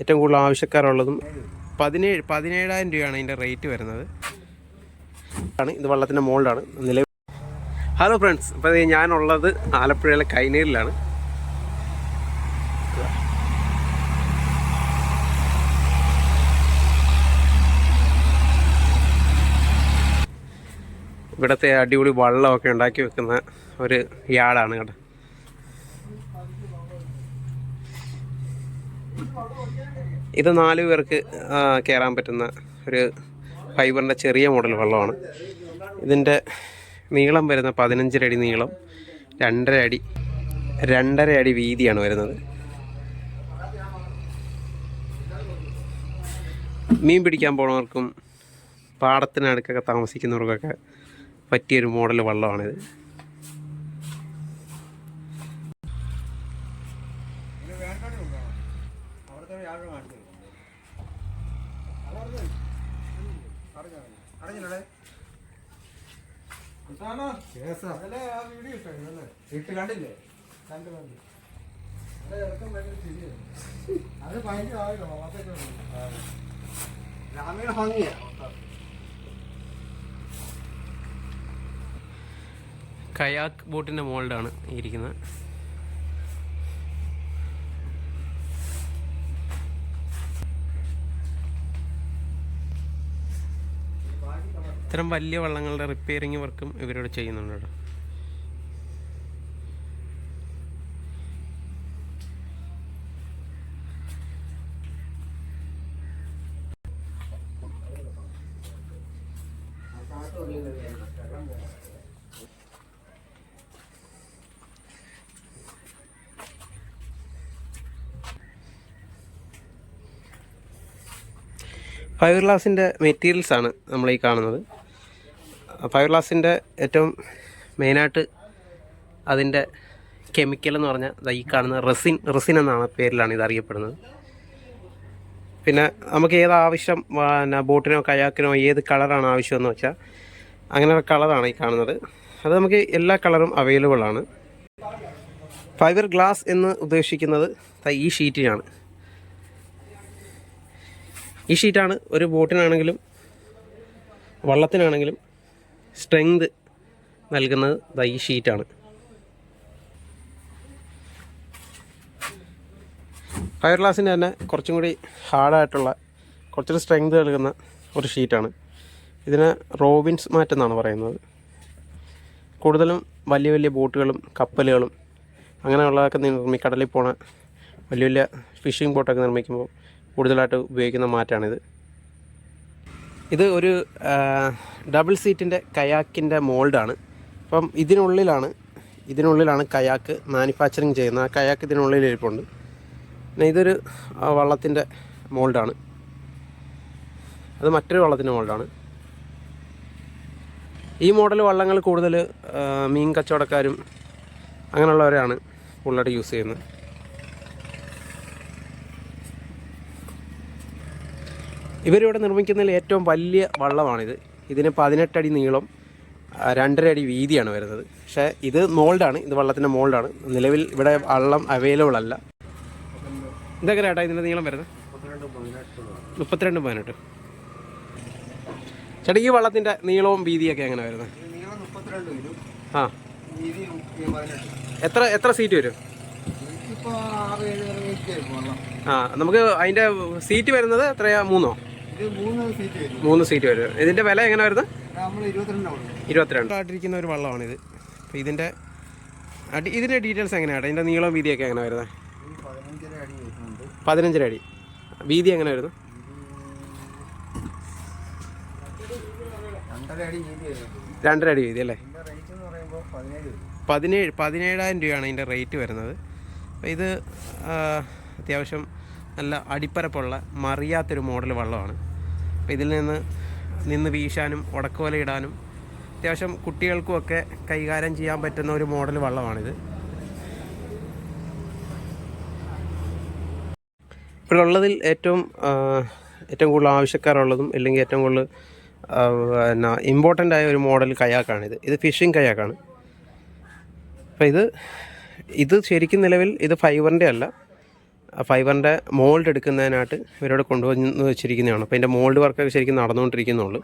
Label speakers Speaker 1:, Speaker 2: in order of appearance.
Speaker 1: ഏറ്റവും കൂടുതൽ ആവശ്യക്കാരുള്ളതും പതിനേഴ് പതിനേഴായിരം രൂപയാണ് ഇതിന്റെ റേറ്റ് വരുന്നത്. ആണ് ഇത് വള്ളത്തിന്റെ മുകളിലാണ് നിലവിൽ ഹലോ ഫ്രണ്ട്സ് ഇപ്പം ഞാനുള്ളത് ആലപ്പുഴയിലെ കൈനീരിലാണ്. ഇവിടുത്തെ അടിപൊളി വള്ളമൊക്കെ ഉണ്ടാക്കി വെക്കുന്ന ഒരു ഇയാളാണ് കേട്ടോ. ഇത് നാല് പേർക്ക് കയറാൻ പറ്റുന്ന ഒരു ഫൈബറിന്റെ ചെറിയ മോഡൽ വള്ളമാണ്. ഇതിന്റെ നീളം വരുന്ന പതിനഞ്ചര അടി നീളം രണ്ടര അടി രണ്ടര അടി വീതിയാണ് വരുന്നത്. മീൻ പിടിക്കാൻ പോണവർക്കും പാടത്തിനടുക്കൊക്കെ താമസിക്കുന്നവർക്കൊക്കെ പറ്റിയൊരു മോഡൽ വള്ളമാണിത്.
Speaker 2: കണ്ടില്ലേ ആയിട്ടോ
Speaker 1: കയാക്ക് ബോട്ടിന്റെ മുകളിലാണ് ഇരിക്കുന്നത്. ഇത്തരം വലിയ വള്ളങ്ങളുടെ റിപ്പയറിങ് വർക്കും ഇവരോട് ചെയ്യുന്നുണ്ട് കേട്ടോ ഫൈബർ ഗ്ലാസിന്റെ മെറ്റീരിയൽസ് ആണ് നമ്മൾ ഈ കാണുന്നത്. ഫൈബർ ഗ്ലാസിന്റെ ഏറ്റവും മെയിനായിട്ട് അതിന്റെ കെമിക്കൽ എന്ന് പറഞ്ഞാൽ ഈ കാണുന്ന റെസിൻ റെസിൻ എന്നാണ് പേരിലാണ് ഇത് അറിയപ്പെടുന്നത്. പിന്നെ നമുക്ക് ഏത് ആവശ്യം പിന്നെ ബോട്ടിനോ കയാക്കിനോ ഏത് കളറാണ് ആവശ്യമെന്ന് വെച്ചാൽ അങ്ങനെ ഒരു കളറാണ് ഈ കാണുന്നത്. അത് നമുക്ക് എല്ലാ കളറും അവൈലബിൾ ആണ്. ഫൈബർ ഗ്ലാസ് എന്ന് ഉദ്ദേശിക്കുന്നത് ഈ ഷീറ്റിനാണ് ഈ ഷീറ്റാണ് ഒരു ബോട്ടിനാണെങ്കിലും വള്ളത്തിനാണെങ്കിലും സ്ട്രെങ്ത് നൽകുന്നത് ഈ ഷീറ്റാണ്. ഹയർ ക്ലാസ്സിന് തന്നെ കുറച്ചും കൂടി ഹാർഡായിട്ടുള്ള കുറച്ചൊരു സ്ട്രെങ്ത് നൽകുന്ന ഒരു ഷീറ്റാണ്. ഇതിന് റോബിൻസ് മാറ്റെന്നാണ് പറയുന്നത്. കൂടുതലും വലിയ വലിയ ബോട്ടുകളും കപ്പലുകളും അങ്ങനെയുള്ളതൊക്കെ നിർമ്മി കടലിൽ പോണ വലിയ വലിയ ഫിഷിംഗ് ബോട്ടൊക്കെ നിർമ്മിക്കുമ്പോൾ കൂടുതലായിട്ട് ഉപയോഗിക്കുന്ന മാറ്റാണിത്. ഇത് ഒരു ഡബിൾ സീറ്റിന്റെ കയാക്കിന്റെ മോൾഡാണ്. അപ്പം ഇതിനുള്ളിലാണ് ഇതിനുള്ളിലാണ് കയാക്ക് മാനുഫാക്ചറിങ് ചെയ്യുന്നത്. ആ കയാക്ക് ഇതിനുള്ളിൽ ഇരിപ്പുണ്ട്. പിന്നെ ഇതൊരു വള്ളത്തിന്റെ മോൾഡാണ്. അത് മറ്റൊരു വള്ളത്തിന്റെ മോൾഡാണ്. ഈ മോഡൽ വള്ളങ്ങൾ കൂടുതൽ മീൻ കച്ചവടക്കാരും അങ്ങനെയുള്ളവരാണ് കൂടുതലായിട്ട് യൂസ് ചെയ്യുന്നത്. ഇവരിവിടെ നിർമ്മിക്കുന്നതിൽ ഏറ്റവും വലിയ വള്ളമാണിത്. ഇതിന് പതിനെട്ടടി നീളം രണ്ടര അടി വീതിയാണ് വരുന്നത്. പക്ഷേ ഇത് മോൾഡാണ് ഇത് വള്ളത്തിന്റെ മോൾഡാണ്. നിലവിൽ ഇവിടെ വള്ളം അവൈലബിൾ അല്ല. ഇതൊക്കെ ചേട്ടാ ഇതിന്റെ നീളം വരുന്നത്? മുപ്പത്തിരണ്ട് പതിനെട്ട്. ചേട്ടാ ഈ വള്ളത്തിന്റെ നീളവും വീതിയൊക്കെ എങ്ങനെ വരുന്നത്? ആ. എത്ര എത്ര സീറ്റ് വരും? ആ നമുക്ക് അതിന്റെ സീറ്റ് വരുന്നത് എത്രയാ? മൂന്നോ?
Speaker 2: മൂന്ന് സീറ്റ് വരും.
Speaker 1: ഇതിന്റെ സീറ്റ് വരും. ഇതിന്റെ വില എങ്ങനെ വരുന്നത്? ഇരുപത്തിരണ്ട്. ആയിട്ടിരിക്കുന്ന ഒരു വള്ളമാണിത്. അപ്പോൾ ഇതിന്റെ അടി ഇതിന്റെ ഡീറ്റെയിൽസ് എങ്ങനെയാണ് ഇതിന്റെ നീളം വീതിയൊക്കെ എങ്ങനെ വരുന്നത്?
Speaker 2: ഈ പതിനഞ്ചര അടി
Speaker 1: വീതി എങ്ങനെ വരുന്നു?
Speaker 2: രണ്ടര അടി വീതി
Speaker 1: അല്ലേ?
Speaker 2: പതിനേഴ്
Speaker 1: പതിനേഴായിരം രൂപയാണ് ഇതിന്റെ റേറ്റ് വരുന്നത്. അപ്പോൾ ഇത് അത്യാവശ്യം നല്ല അടിപ്പരപ്പുള്ള മറിയാത്തൊരു മോഡൽ വള്ളമാണ്. അപ്പോൾ ഇതിൽ നിന്ന് നിന്ന് വീശാനും ഉടക്കുവല ഇടാനും അത്യാവശ്യം കുട്ടികൾക്കുമൊക്കെ കൈകാര്യം ചെയ്യാൻ പറ്റുന്ന ഒരു മോഡൽ വള്ളമാണിത്. ഇവിടെ ഉള്ളതിൽ ഏറ്റവും ഏറ്റവും കൂടുതൽ ആവശ്യക്കാരുള്ളതും അല്ലെങ്കിൽ ഏറ്റവും കൂടുതൽ എന്നാ ഇമ്പോർട്ടന്റ് ആയ ഒരു മോഡൽ കയാക്കാണിത്. ഇത് ഫിഷിംഗ് കയാക്കാണ്. അപ്പോൾ ഇത് ഇത് ശരിക്കും നിലവിൽ ഇത് ഫൈബറിന്റെ അല്ല. ഫൈബറിന്റെ മോൾഡ് എടുക്കുന്നതിനായിട്ട് ഇവരോട് കൊണ്ടുവന്ന് വെച്ചിരിക്കുന്നതാണ്. അപ്പോൾ അതിന്റെ മോൾഡ് വർക്കൊക്കെ ശരിക്കും നടന്നുകൊണ്ടിരിക്കുന്നുള്ളൂ.